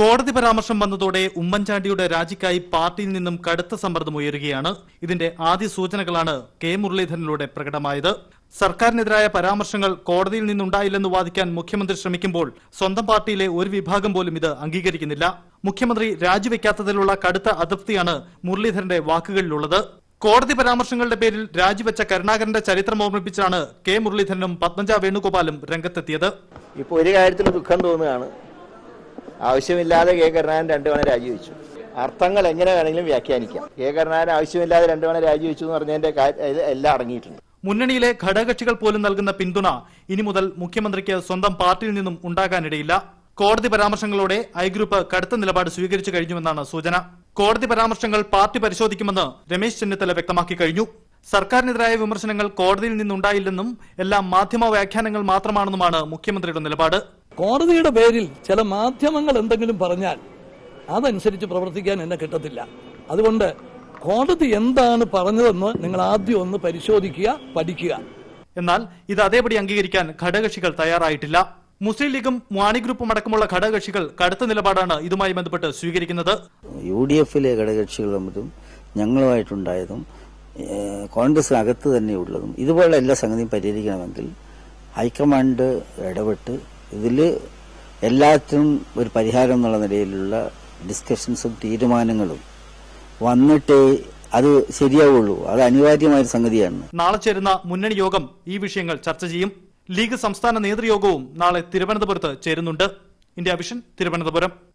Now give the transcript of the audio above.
കോടതി പരാമർശം വന്നതോടെ ഉമ്മൻചാണ്ടിയുടെ രാജിക്കായി പാർട്ടിയിൽ നിന്നും കടുത്ത സമ്മർദ്ദം ഉയരുകയാണ്. ഇതിന്റെ ആദ്യ സൂചനകളാണ് കെ. മുരളീധരനിലൂടെ പ്രകടമായത്. സർക്കാരിനെതിരായ പരാമർശങ്ങൾ കോടതിയിൽ നിന്നുണ്ടായില്ലെന്ന് വാദിക്കാൻ മുഖ്യമന്ത്രി ശ്രമിക്കുമ്പോൾ സ്വന്തം പാർട്ടിയിലെ ഒരു വിഭാഗം പോലും ഇത് അംഗീകരിക്കുന്നില്ല. മുഖ്യമന്ത്രി രാജിവെക്കാത്തതിലുള്ള കടുത്ത അതൃപ്തിയാണ് മുരളീധരന്റെ വാക്കുകളിലുള്ളത്. കോടതി പരാമർശങ്ങളുടെ പേരിൽ രാജിവെച്ച കരുണാകരന്റെ ചരിത്രം ഓർമ്മിപ്പിച്ചാണ് കെ. മുരളീധരനും പത്മജ വേണുഗോപാലും രംഗത്തെത്തിയത്. ഇപ്പൊ ഒരു കാര്യത്തിൽ ദുഃഖം തോന്നുകയാണ്. ആവശ്യമില്ലാതെ കെ. കരുണാകരൻ രണ്ടു തവണ രാജിവെച്ചു. അർത്ഥങ്ങൾ എങ്ങനെ വേണമെങ്കിലും വ്യാഖ്യാനിക്കാം. കെ. കരുണാകരൻ ആവശ്യമില്ലാതെ രണ്ടു തവണ രാജിവെച്ചു എന്ന് പറഞ്ഞതിന്റെ എല്ലാം അടങ്ങിയിട്ടുണ്ട്. മുന്നണിയിലെ ഘടകകക്ഷികൾ പോലും നൽകുന്ന പിന്തുണ ഇനി മുതൽ മുഖ്യമന്ത്രിക്ക് സ്വന്തം പാർട്ടിയിൽ നിന്നും ഉണ്ടാകാനിടയില്ല. കോടതി പരാമർശങ്ങളോടെ ഐ ഗ്രൂപ്പ് കടുത്ത നിലപാട് സ്വീകരിച്ചു കഴിഞ്ഞുവെന്നാണ് സൂചന. കോടതി പരാമർശങ്ങൾ പാർട്ടി പരിശോധിക്കുമെന്ന് രമേശ് ചെന്നിത്തല വ്യക്തമാക്കി കഴിഞ്ഞു. സർക്കാരിനെതിരായ വിമർശനങ്ങൾ കോടതിയിൽ നിന്നുണ്ടായില്ലെന്നും എല്ലാം മാധ്യമ വ്യാഖ്യാനങ്ങൾ മാത്രമാണെന്നുമാണ് മുഖ്യമന്ത്രിയുടെ നിലപാട്. കോടതിയുടെ പേരിൽ ചില മാധ്യമങ്ങൾ എന്തെങ്കിലും പറഞ്ഞാൽ അതനുസരിച്ച് പ്രവർത്തിക്കാൻ എന്നെ കിട്ടത്തില്ല. അതുകൊണ്ട് കോടതി എന്താണ് പറഞ്ഞതെന്ന് നിങ്ങൾ ആദ്യം ഒന്ന് പരിശോധിക്കുക പഠിക്കുക. എന്നാൽ ഇത് അതേപടി അംഗീകരിക്കാൻ ഘടകകക്ഷികൾ തയ്യാറായിട്ടില്ല. മുസ്ലിം ലീഗും മാണി ഗ്രൂപ്പും അടക്കമുള്ള ഘടകകക്ഷികൾ കടുത്ത നിലപാടാണ് ഇതുമായി ബന്ധപ്പെട്ട് സ്വീകരിക്കുന്നത്. യു ഡി എഫിലെ ഘടകകക്ഷികൾ തമ്മിലും ഞങ്ങളുമായിട്ടുണ്ടായതും കോൺഗ്രസിനകത്ത് തന്നെയുള്ളതും ഇതുപോലുള്ള എല്ലാ സംഗതിയും പരിഹരിക്കണമെങ്കിൽ ഹൈക്കമാൻഡ് ഇടപെട്ട് ഇതിൽ എല്ലാത്തിനും ഒരു പരിഹാരം എന്നുള്ള നിലയിലുള്ള ഡിസ്കഷൻസും തീരുമാനങ്ങളും വന്നിട്ടേ അത് ശരിയാവുള്ളൂ. അത് അനിവാര്യമായ സംഗതിയാണ്. നാളെ ചേരുന്ന മുന്നണി യോഗം ഈ വിഷയങ്ങൾ ചർച്ച ചെയ്യും. ലീഗ് സംസ്ഥാന നേതൃയോഗവും നാളെ തിരുവനന്തപുരത്ത് ചേരുന്നുണ്ട്. India vision Thiruvananthapuram.